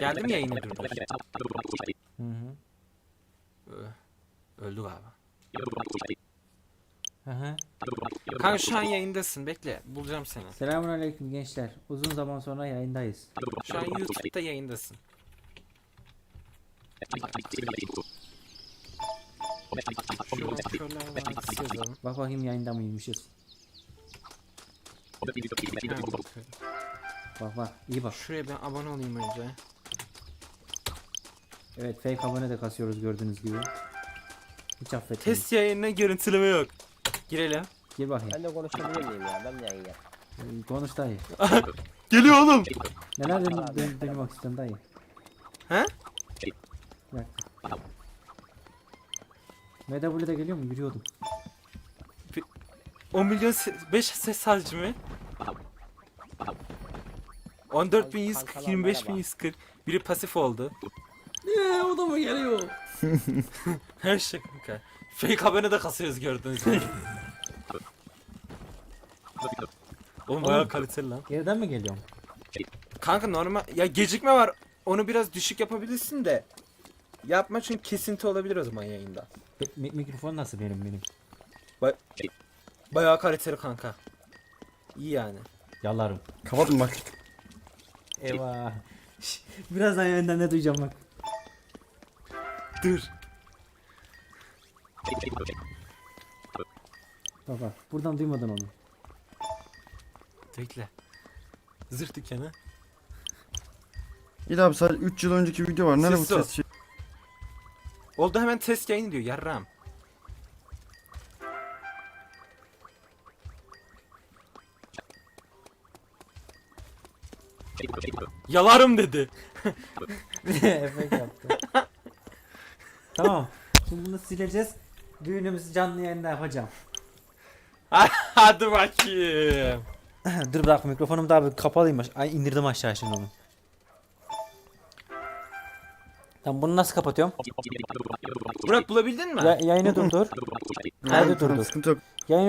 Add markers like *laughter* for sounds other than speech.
Geldim yayına durdum. Hı hı. Öldü galiba. Hı hı. Kanka şu an yayındasın. Bekle. Bulacağım seni. Selamun aleyküm gençler. Uzun zaman sonra yayındayız. Şu an YouTube'da yayındasın. Vadisi yazalım. Bak bakayım yayında mıymışız. Ha. Bak bak iyi bak. Şuraya ben abone olayım önce. Evet fake abone de kasıyoruz gördüğünüz gibi. Hiç affetmeyin. Test yayınına görüntüleme yok. Girelim. Gir bakayım. Ben de konuşabilir miyim ya? Ben de yayın yap. Ee, Konuş dayı. *laughs* Geliyor oğlum. Neler dön dön duymak istiyorsun dayı? He? Bir dakika. MW'de geliyor mu? Yürüyordum. 10 milyon 5 ses sadece mi? 14.140, 25.140. Biri pasif oldu. Eee o da mı geliyor? *laughs* Her şey kanka. Fake abone de kasıyoruz gördüğünüz gibi. *laughs* Oğlum bayağı kaliteli lan. Geriden mi geliyorum? Kanka normal ya gecikme var. Onu biraz düşük yapabilirsin de. Yapma çünkü kesinti olabilir o zaman yayında. Mi- mikrofon nasıl benim benim? Bayağı kaliteli kanka. İyi yani. Yalarım. Kapatın bak. Eyvah. Birazdan yayından ne duyacağım bak. Dur. Bak bak. Buradan duymadın onu. Bekle. Zırh dükkanı. İyi de abi sadece 3 yıl önceki video var. Nerede bu Sessiz ol. ses şey? Oldu hemen test yayını diyor yarram. Yalarım dedi. Efekt yaptı. tamam. Şimdi bunu sileceğiz. Düğünümüzü canlı yayında yapacağım. *laughs* Hadi bakayım. *clears throat* Dur bir dakika mikrofonum daha bir kapalıymış. Ay indirdim aşağı şimdi onu. Tamam bunu nasıl kapatıyorum? Burak bulabildin mi? Ya, yayını durdur. Kaydı durdur. sıkıntı yok.